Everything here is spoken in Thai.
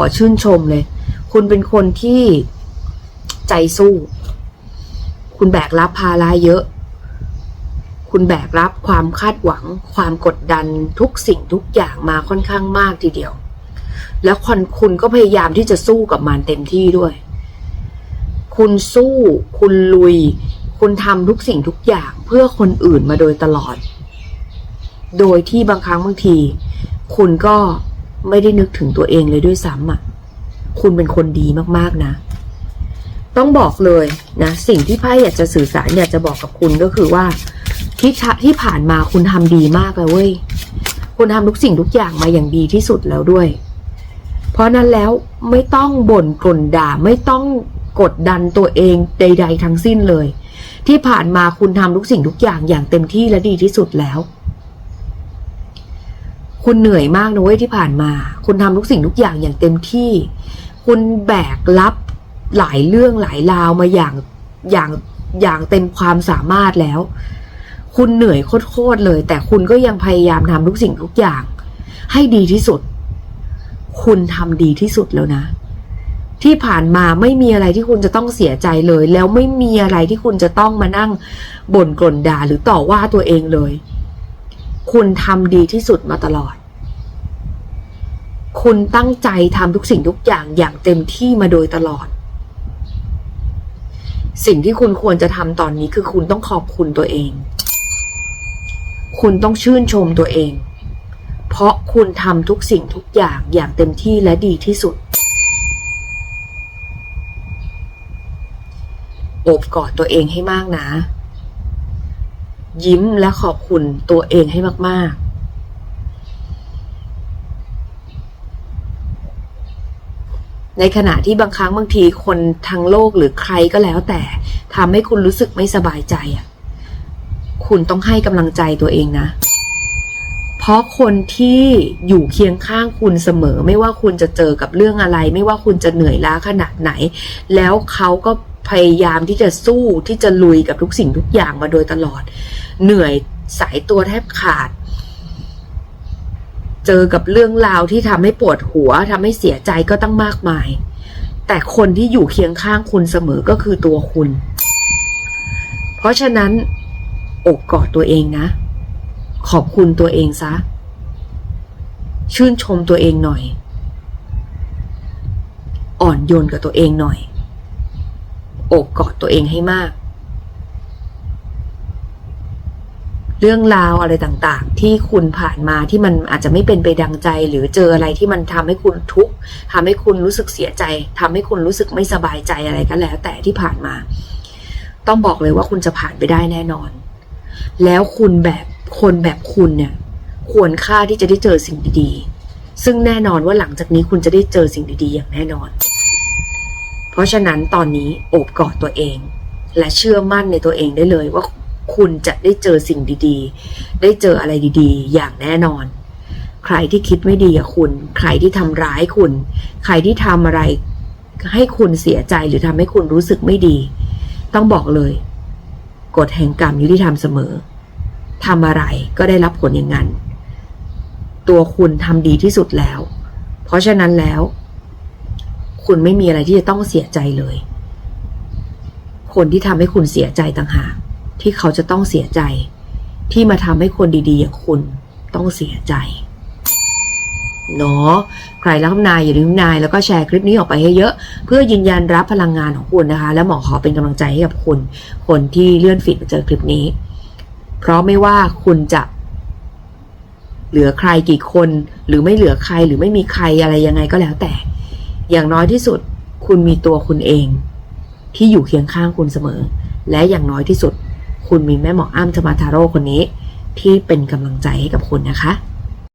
อชื่นชมเลย คุณเป็นคนที่ใจสู้ คุณแบกรับภาระเยอะ คุณแบกรับความคาดหวัง ความกดดันทุกสิ่งทุกอย่างมาค่อนข้างมากทีเดียว แล้วคนคุณก็พยายามที่จะสู้กับมันเต็มที่ด้วย คุณสู้ คุณลุย คุณทำทุกสิ่งทุกอย่างเพื่อคนอื่นมาโดยตลอด โดยที่บางครั้งบางที คุณก็ ไม่ได้นึกถึงตัวเองเลยด้วยซ้ำอะ คุณเป็นคนดีมากๆนะ ต้องบอกเลยนะ สิ่งที่ไพ่อยากจะสื่อสารอยากจะบอกกับคุณก็คือว่าที่ทะที่ผ่านมาคุณทำดีมากแล้วเว้ย คุณทำทุกสิ่งทุกอย่างมาอย่างดีที่สุดแล้วด้วย เพราะนั้นแล้วไม่ต้องบ่นกลนด่าไม่ต้องกดดันตัวเองใด ๆ ทั้งสิ้นเลย ที่ผ่านมาคุณทำทุกสิ่งทุกอย่างอย่างเต็มที่และดีที่สุดแล้ว คุณเหนื่อยมากนะเว้ยที่ผ่านมา คุณทำทุกสิ่งทุกอย่างอย่างเต็มที่ คุณแบกรับหลายเรื่องหลายราวมาอย่างอย่างอย่างเต็มความสามารถแล้ว คุณเหนื่อยโคตรเลย แต่คุณก็ยังพยายามทำทุกสิ่งทุกอย่าง ให้ดีที่สุด คุณทำดีที่สุดแล้วนะ ที่ผ่านมาไม่มีอะไรที่คุณจะต้องเสียใจเลย แล้วไม่มีอะไรที่คุณจะต้องมานั่งบ่นกลนด่าหรือต่อว่าตัวเองเลย คุณทำดีที่สุดมาตลอด คุณตั้งใจทำทุกสิ่งทุกอย่างอย่างเต็มที่มาโดยตลอด สิ่งที่คุณควรจะทำตอนนี้คือคุณต้องขอบคุณตัวเอง คุณต้องชื่นชมตัวเอง เพราะคุณทำทุกสิ่งทุกอย่างอย่างเต็มที่และดีที่สุดโอบกอดตัวเองให้มากนะ ยิ้มและขอบคุณตัวเองให้มากๆ ในขณะที่บางครั้งบางทีคนทางโลกหรือใครก็แล้วแต่ทำให้คุณรู้สึกไม่สบายใจอะ คุณต้องให้กำลังใจตัวเองนะ เพราะคนที่อยู่เคียงข้างคุณเสมอ ไม่ว่าคุณจะเจอกับเรื่องอะไร ไม่ว่าคุณจะเหนื่อยล้าขนาดไหน แล้วเขาก็พยายามที่จะสู้ที่จะลุยกับทุกสิ่งทุกอย่างมาโดยตลอด เหนื่อยสายตัวแทบขาด เจอกับเรื่องราวที่ทำให้ปวดหัวทำให้เสียใจก็ตั้งมากมาย แต่คนที่อยู่เคียงข้างคุณเสมอก็คือตัวคุณ เพราะฉะนั้นอกกอดตัวเองนะ ขอบคุณตัวเองซะ ชื่นชมตัวเองหน่อย อ่อนโยนกับตัวเองหน่อยอบกอดตัวเองให้มาก เรื่องราวอะไรต่างๆ ที่คุณผ่านมาที่มันอาจจะไม่เป็นไปดังใจ หรือเจออะไรที่มันทำให้คุณทุกข์ทำให้คุณรู้สึกเสียใจทำให้คุณรู้สึกไม่สบายใจอะไรก็แล้ว แต่ที่ผ่านมา ต้องบอกเลยว่าคุณจะผ่านไปได้แน่นอน แล้วคุณแบบคนแบบคุณเนี่ย ควรค่าที่จะได้เจอสิ่งดีๆ ซึ่งแน่นอนว่าหลังจากนี้คุณจะได้เจอสิ่งดีๆ อย่างแน่นอน เพราะฉะนั้นตอนนี้โอบกอดตัวเอง และเชื่อมั่นในตัวเองได้เลยว่า คุณจะได้เจอสิ่งดีๆ ได้เจออะไรดีๆ อย่างแน่นอน ใครที่คิดไม่ดีกับคุณ ใครที่ทำร้ายคุณ ใครที่ทำอะไรให้คุณเสียใจหรือทำให้คุณรู้สึกไม่ดี ต้องบอกเลยกฎแห่งกรรมยุติธรรมเสมอทำอะไรก็ได้รับผลอย่างนั้น ตัวคุณทำดีที่สุดแล้ว เพราะฉะนั้นแล้ว คุณไม่มีอะไรที่จะต้องเสียใจเลย คนที่ทำให้คุณเสียใจต่างหาก ที่เขาจะต้องเสียใจ ที่มาทำให้คนดีๆอย่างคุณต้องเสียใจเนาะใครรักนายอย่าลืมนาย แล้วก็แชร์คลิปนี้ออกไปให้เยอะ เพื่อยืนยันรับพลังงานของคุณนะคะ และหมอขอเป็นกำลังใจให้กับคุณ คนที่เลื่อนฟีดมาเจอคลิปนี้ เพราะไม่ว่าคุณจะ เหลือใครกี่คน หรือไม่เหลือใครหรือไม่มีใครอะไรยังไงก็แล้วแต่ อย่างน้อยที่สุด คุณมีตัวคุณเอง ที่อยู่เคียงข้างคุณเสมอ และอย่างน้อยที่สุด คุณมีแม่หมออ้ำธรรมาทาโร่คนนี้ ที่เป็นกำลังใจให้กับคุณนะคะ